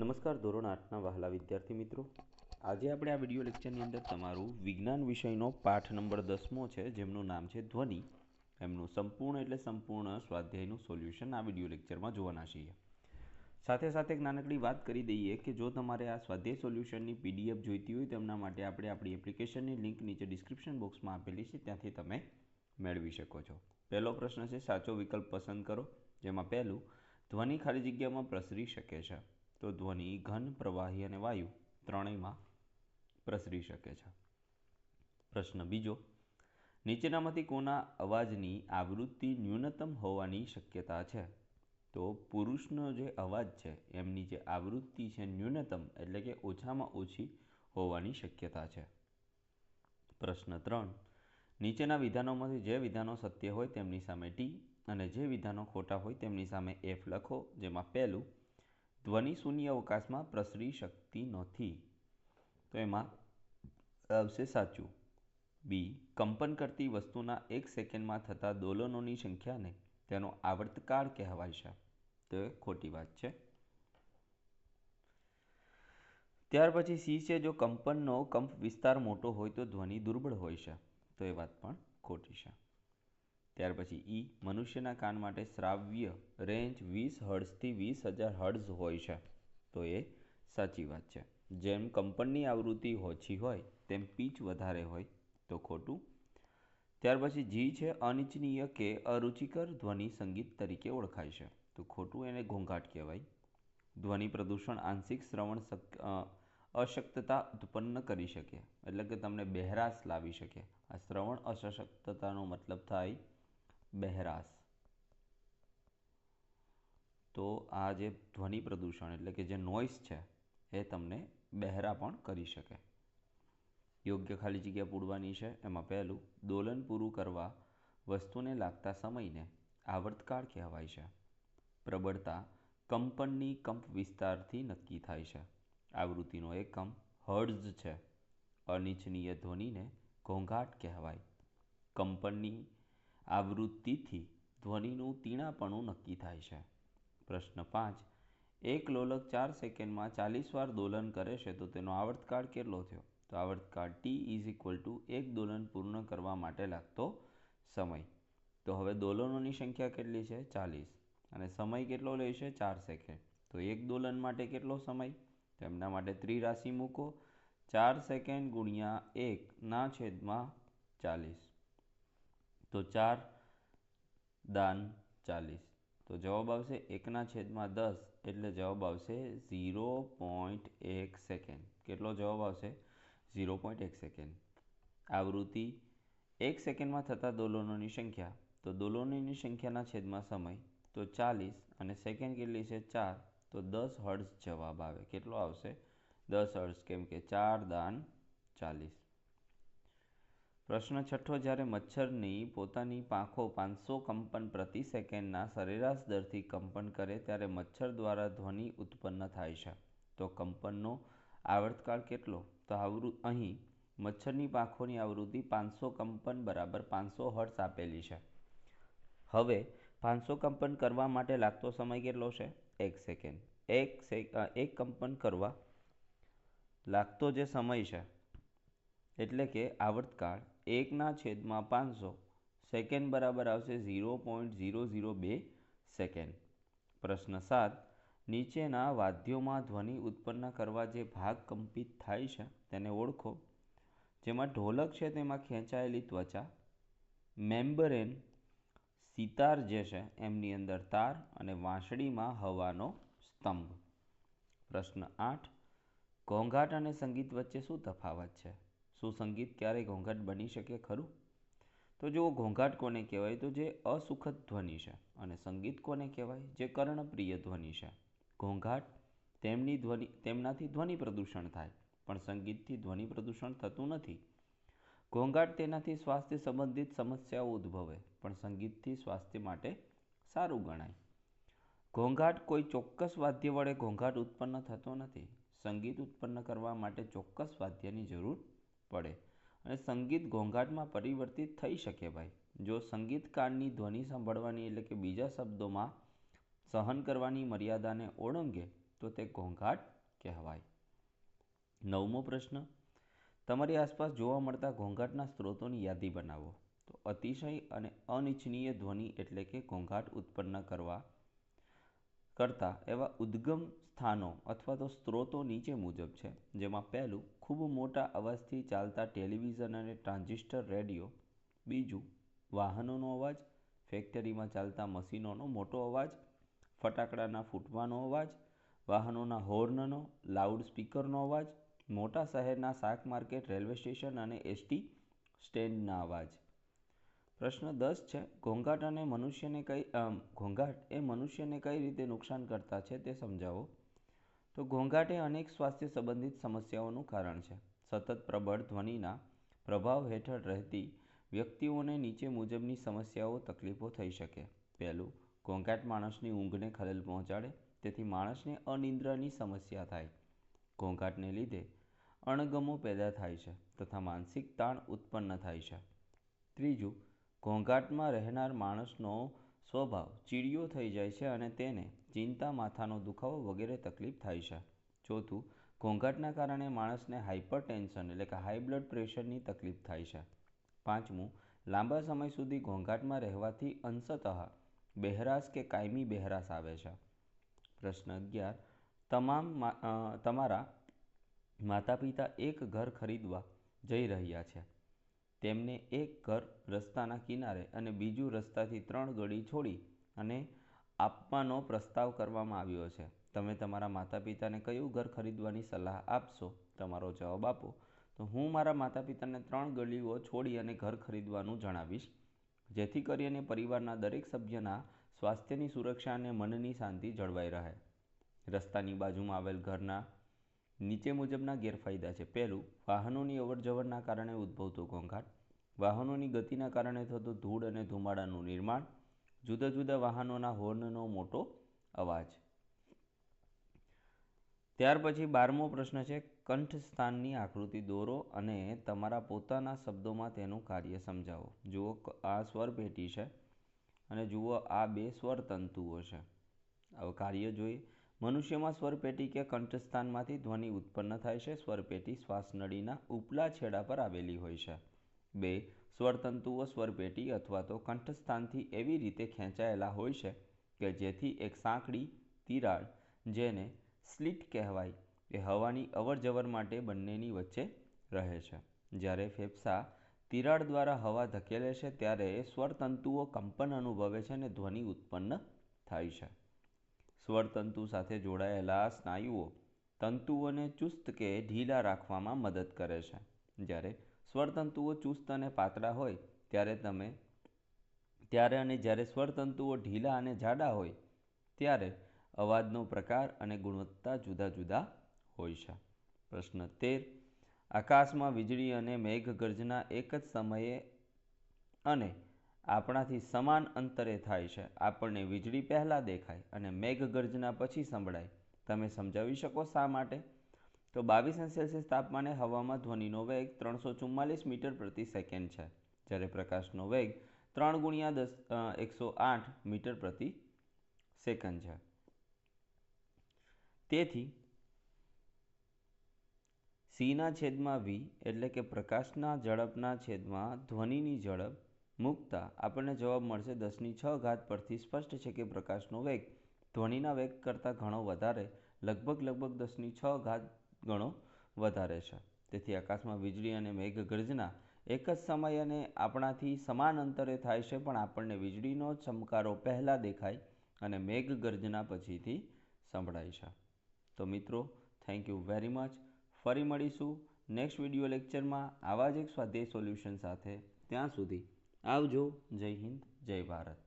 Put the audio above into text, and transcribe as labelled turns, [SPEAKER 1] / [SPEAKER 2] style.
[SPEAKER 1] નમસ્કાર, ધોરણ આઠના વહાલા વિદ્યાર્થી મિત્રો. આજે આપણે આ વીડિયો લેક્ચરની અંદર તમારું વિજ્ઞાન વિષયનો પાઠ નંબર દસમો છે, જેમનું નામ છે ધ્વનિ. એમનું સંપૂર્ણ એટલે સંપૂર્ણ સ્વાધ્યાયનું સોલ્યુશન આ વીડિયો લેક્ચરમાં જોવાના છીએ. સાથે સાથે એક નાનકડી વાત કરી દઈએ કે જો તમારે આ સ્વાધ્યાય સોલ્યુશનની પીડીએફ જોઈતી હોય, તેમના માટે આપણે આપણી એપ્લિકેશનની લિંક નીચે ડિસ્ક્રિપ્શન બોક્સમાં આપેલી છે, ત્યાંથી તમે મેળવી શકો છો. પહેલો પ્રશ્ન છે, સાચો વિકલ્પ પસંદ કરો, જેમાં પહેલું, ધ્વનિ ખાલી જગ્યામાં પ્રસરી શકે છે. તો ધ્વનિ, ઘન, પ્રવાહી અને વાયુ ત્રણેયમાં પ્રસરી શકે છે. પ્રશ્ન બીજો, નીચેનામાંથી કોના અવાજની આવૃત્તિ ન્યૂનતમ હોવાની શક્યતા છે? તો પુરુષનો જે અવાજ છે, એમની જે આવૃત્તિ છે ન્યૂનતમ એટલે કે ઓછામાં ઓછી હોવાની શક્યતા છે. પ્રશ્ન ત્રણ, નીચેના વિધાનોમાંથી જે વિધાનો સત્ય હોય તેમની સામે ટી અને જે વિધાનો ખોટા હોય તેમની સામે એફ લખો, જેમાં પહેલું ધ્વનિ શૂન્ય અવકાશમાં પ્રસરી શકતી નથી. તો એમાં આવશે સાચું. બી, કંપન કરતી વસ્તુના એક સેકન્ડમાં થતા દોલનોની સંખ્યાને તેનો આવર્તકાળ કહેવાય છે. તો ખોટી વાત છે. ત્યાર પછી સી છે, જો કંપનનો કંપ વિસ્તાર મોટો હોય તો ધ્વનિ દુર્બળ હોય છે. તો એ વાત પણ ખોટી છે. ત્યાર પછી ઈ મનુષ્યના કાન માટે શ્રાવ્ય રેન્જ વીસ હર્ડ્સથી વીસ હજાર હર્ડ્સ હોય છે. તો એ સાચી વાત છે. જેમ કંપનની આવૃત્તિ ઓછી હોય, તેમ પીચ વધારે હોય, તો ખોટું. ત્યાર પછી જી છે, અનિચ્છનીય કે અરુચિકર ધ્વનિ સંગીત તરીકે ઓળખાય છે. તો ખોટું એને ઘોંઘાટ કહેવાય. ધ્વનિ પ્રદૂષણ આંશિક શ્રવણ અશક્તતા ઉત્પન્ન કરી શકે. એટલે કે તમને બહેરાશ લાવી શકે. આ શ્રવણ અસશક્તતાનો મતલબ થાય બહેરાશ. તો આ જે ધ્વનિ પ્રદૂષણ એટલે કે જે નોઇસ છે, એ તમને બહેરા પણ કરી શકે. યોગ્ય ખાલી જગ્યા પૂરવાની છે. એમાં પહેલું, દોલન પૂરું કરવા વસ્તુને લાગતા સમયને આવર્તકાળ કહેવાય છે. પ્રબળતા કંપનની કંપ વિસ્તારથી નક્કી થાય છે. આવૃત્તિનો એકમ હર્ડ્ઝ છે. અનિચ્છનીય ધ્વનિને ઘોંઘાટ કહેવાય. કંપનની આવૃત્તિથી ધ્વનિનું તીણાપણું નક્કી થાય છે. પ્રશ્ન પાંચ. એક લોલક ચાર સેકન્ડમાં ચાલીસ વાર દોલન કરે છે તો તેનો આવર્તકાળ કેટલો થયો? તો આવર્તકાળ ટી ઇઝ ઇક્વલ ટુ એક દોલન પૂર્ણ કરવા માટે લાગતો સમય. તો હવે દોલનોની સંખ્યા કેટલી છે? ચાલીસ. અને સમય કેટલો લેશે ચાર સેકન્ડ. તો એક દોલન માટે કેટલો સમય? તો એમના માટે ત્રિરાશિ મૂકો. ચાર સેકન્ડ ગુણ્યા એકના છેદમાં ચાલીસ. તો ચાર દાન ચાલીસ. તો જવાબ આવશે એકના છેદમાં દસ, એટલે જવાબ આવશે ઝીરો પોઈન્ટ એક સેકન્ડ. કેટલો જવાબ આવશે? ઝીરો પોઈન્ટ એક સેકન્ડ. આવૃત્તિ એક સેકન્ડમાં થતા દોલનોની સંખ્યા. તો દોલનોની સંખ્યાના છેદમાં સમય. તો ચાલીસ અને સેકન્ડ કેટલી છે? ચાર. તો દસ હર્ટ્ઝ જવાબ આવે. કેટલો આવશે? દસ હર્ટ્ઝ. કેમ કે ચાર દાન ચાલીસ. પ્રશ્ન છઠ્ઠો, જ્યારે મચ્છરની પોતાની પાંખો પાંચસો કંપન પ્રતિ સેકન્ડના સરેરાશ દરથી કંપન કરે ત્યારે મચ્છર દ્વારા ધ્વનિ ઉત્પન્ન થાય છે. તો કંપનનો આવર્તકાળ કેટલો? તો આવૃ, અહીં મચ્છરની પાંખોની આવૃત્તિ પાંચસો કંપન બરાબર પાંચસો હર્ટ્સ આપેલી છે. હવે પાંચસો કંપન કરવા માટે લાગતો સમય કેટલો છે? એક સેકન્ડ. એક સેક એક કંપન કરવા લાગતો જે સમય છે, એટલે કે આવર્તકાળ એકના છેદમાં પાંચસો. સેકન્ડ બરાબર આવશે ઝીરો પોઈન્ટ ઝીરો ઝીરો બે સેકન્ડ. પ્રશ્ન સાત, નીચેના વાદ્યોમાં ધ્વનિ ઉત્પન્ન કરવા જે ભાગ કંપિત થાય છે તેને ઓળખો. જેમાં ઢોલક છે તેમાં ખેંચાયેલી ત્વચા, મેમ્બરેન, સિતાર જે છે એમની અંદર તાર અને વાંસળીમાં હવાનો સ્તંભ. પ્રશ્ન આઠ, ઘોંઘાટ અને સંગીત વચ્ચે શું તફાવત છે? શું સંગીત ક્યારેય ઘોંઘાટ બની શકે ખરું? તો જુઓ, ઘોંઘાટ કોને કહેવાય? તો જે અસુખદ ધ્વનિ છે અને સંગીત કોને કહેવાય? જે કર્ણપ્રિય ધ્વનિ છે. ઘોંઘાટ તેમની ધ્વનિ, તેમનાથી ધ્વનિ પ્રદૂષણ થાય, પણ સંગીતથી ધ્વનિ પ્રદૂષણ થતું નથી. ઘોંઘાટ તેનાથી સ્વાસ્થ્ય સંબંધિત સમસ્યાઓ ઉદ્ભવે, પણ સંગીતથી સ્વાસ્થ્ય માટે સારું ગણાય. ઘોંઘાટ કોઈ ચોક્કસ વાદ્ય વડે ઘોંઘાટ ઉત્પન્ન થતો નથી. સંગીત ઉત્પન્ન કરવા માટે ચોક્કસ વાદ્યની જરૂર પડે. અને સંગીત ઘોંઘાટમાં પરિવર્તિત થઈ શકે ભાઈ. જો સંગીતકારની ધ્વનિ સાંભળવાની એટલે કે બીજા શબ્દોમાં સહન કરવાની મર્યાદાને ઓળંગે, તો તે ઘોંઘાટ કહેવાય. નવમો પ્રશ્ન. તમારી આસપાસ જોવા મળતા ઘોંઘાટના સ્ત્રોતોની યાદી બનાવો. તો અતિશય અને અનિચ્છનીય ધ્વનિ એટલે કે ઘોંઘાટ ઉત્પન્ન કરવા કરતા એવા ઉદ્ગમ સ્થાનો અથવા તો સ્ત્રોતો નીચે મુજબ છે, જેમાં પહેલું ખૂબ મોટા અવાજથી ચાલતા ટેલિવિઝન અને ટ્રાન્ઝિસ્ટર રેડિયો, બીજું વાહનોનો અવાજ, ફેક્ટરીમાં ચાલતા મશીનોનો મોટો અવાજ, ફટાકડાના ફૂટવાનો અવાજ, વાહનોના હોર્નનો લાઉડ સ્પીકરનો અવાજ, મોટા શહેરના શાક માર્કેટ, રેલવે સ્ટેશન અને એસટી સ્ટેન્ડના અવાજ. પ્રશ્ન દસ છે, ઘોંઘાટ અને મનુષ્યને કઈ ઘોંઘાટ એ મનુષ્યને કઈ રીતે નુકસાન કરતા છે તે સમજાવો. તો ઘોંઘાટ એ અનેક સ્વાસ્થ્ય સંબંધિત સમસ્યાઓનું કારણ છે. સતત પ્રબળ ધ્વનિના પ્રભાવ હેઠળ રહેતી વ્યક્તિઓને નીચે મુજબની સમસ્યાઓ, તકલીફો થઈ શકે. પહેલું, ઘોંઘાટ માણસની ઊંઘને ખલેલ પહોંચાડે, તેથી માણસને અનિદ્રાની સમસ્યા થાય. ઘોંઘાટને લીધે અણગમો પેદા થાય છે તથા માનસિક તાણ ઉત્પન્ન થાય છે. ત્રીજું, ઘોંઘાટમાં રહેનાર માણસનો સ્વભાવ ચીડિયો થઈ જાય છે અને તેને ચિંતા, માથાનો દુખાવો વગેરે તકલીફ થાય છે. ચોથું, ઘોંઘાટના કારણે માણસને હાઇપર ટેન્શન એટલે કે હાઈ બ્લડ પ્રેશરની તકલીફ થાય છે. પાંચમું, લાંબા સમય સુધી ઘોંઘાટમાં રહેવાથી અંશતઃ બહેરાશ કે કાયમી બહેરાશ આવે છે. પ્રશ્ન અગિયાર, તમામ તમારા માતા પિતા એક ઘર ખરીદવા જઈ રહ્યા છે. તેમને એક ઘર રસ્તાના કિનારે અને બીજું રસ્તાથી ત્રણ ગળી છોડી અને આપવાનો પ્રસ્તાવ કરવામાં આવ્યો છે. તમે તમારા માતા પિતાને કયું ઘર ખરીદવાની સલાહ આપશો? તમારો જવાબ આપો. તો હું મારા માતા પિતાને ત્રણ ગલીઓ છોડી અને ઘર ખરીદવાનું જણાવીશ. જેથી કરીને પરિવારના દરેક સભ્યના સ્વાસ્થ્યની સુરક્ષા અને મનની શાંતિ જળવાઈ રહે. રસ્તાની બાજુમાં આવેલ ઘરના નીચે મુજબના ગેરફાયદા છે. પહેલું, વાહનોની અવરજવરના કારણે ઉદ્ભવતો ઘોંઘાટ. વાહનોની ગતિના કારણે થતો ધૂળ અને ધુમાડાનું નિર્માણ. જુદા જુદા વાહનોના હોર્નનો મોટો અવાજ. ત્યાર પછી બારમો પ્રશ્ન છે, કંઠસ્થાનની આકૃતિ દોરો અને તમારા પોતાના શબ્દોમાં તેનું કાર્ય સમજાવો. જુઓ, આ સ્વર પેટી છે અને જુઓ, આ બે સ્વર તંતુઓ છે. હવે કાર્ય જોઈએ મનુષ્યમાં સ્વરપેટી કે કંઠસ્થાનમાંથી ધ્વનિ ઉત્પન્ન થાય છે. સ્વરપેટી શ્વાસનળીના ઉપલા છેડા પર આવેલી હોય છે. બે સ્વરતંતુઓ સ્વરપેટી અથવા તો કંઠસ્થાનથી એવી રીતે ખેંચાયેલા હોય છે કે જેથી એક સાંકડી તિરાડ જેને સ્લિટ કહેવાય એ હવાની અવરજવર માટે બંનેની વચ્ચે રહે છે. જ્યારે ફેફસા તિરાડ દ્વારા હવા ધકેલે છે ત્યારે સ્વરતંતુઓ કંપન અનુભવે છે અને ધ્વનિ ઉત્પન્ન થાય છે. સ્વરતંતુ સાથે જોડાયેલા સ્નાયુઓ તંતુઓને ચુસ્ત કે ઢીલા રાખવામાં મદદ કરે છે. જ્યારે સ્વરતંતુઓ ચુસ્ત અને પાતળા હોય, ત્યારે તમે, ત્યારે અને જ્યારે સ્વરતંતુઓ ઢીલા અને જાડા હોય, ત્યારે અવાજનો પ્રકાર અને ગુણવત્તા જુદા જુદા હોય છે. પ્રશ્ન તેર. આકાશમાં વીજળી અને મેઘગર્જના એક જ સમયે અને આપણાથી સમાન અંતરે થાય છે. આપણને વીજળી પહેલાં દેખાય અને મેઘગર્જના પછી સંભળાય. તમે સમજાવી શકો શા માટે? તો બાવીસ સેલ્સિયસ તાપમાને હવામાં ધ્વનિનો વેગ ત્રણસો ચુમ્માલીસ મીટર પ્રતિ સેકન્ડ છે. જ્યારે પ્રકાશનો વેગ ત્રણ ગુણ્યા દસ એકસો આઠ મીટર પ્રતિ સેકન્ડ છે. તેથી સીના છેદમાં વી એટલે કે પ્રકાશના ઝડપના છેદમાં ધ્વનિની ઝડપ મૂકતા આપણને જવાબ મળશે દસની છ ઘાત પરથી સ્પષ્ટ છે કે પ્રકાશનો વેગ ધ્વનિના વેગ કરતાં ઘણો વધારે, લગભગ લગભગ દસની છ ઘાત ગણો વધારે છે. તેથી આકાશમાં વીજળી અને મેઘગર્જના એક જ સમય અને આપણાથી સમાન અંતરે થાય છે, પણ આપણને વીજળીનો ચમકારો પહેલાં દેખાય અને મેઘગર્જના પછીથી સંભળાય છે. તો મિત્રો થેન્ક યુ વેરી મચ ફરી મળીશું નેક્સ્ટ વીડિયો લેક્ચરમાં આવા જ એક સ્વાધ્યાય સોલ્યુશન સાથે. ત્યાં સુધી આવજો. જય હિન્દ, જય ભારત.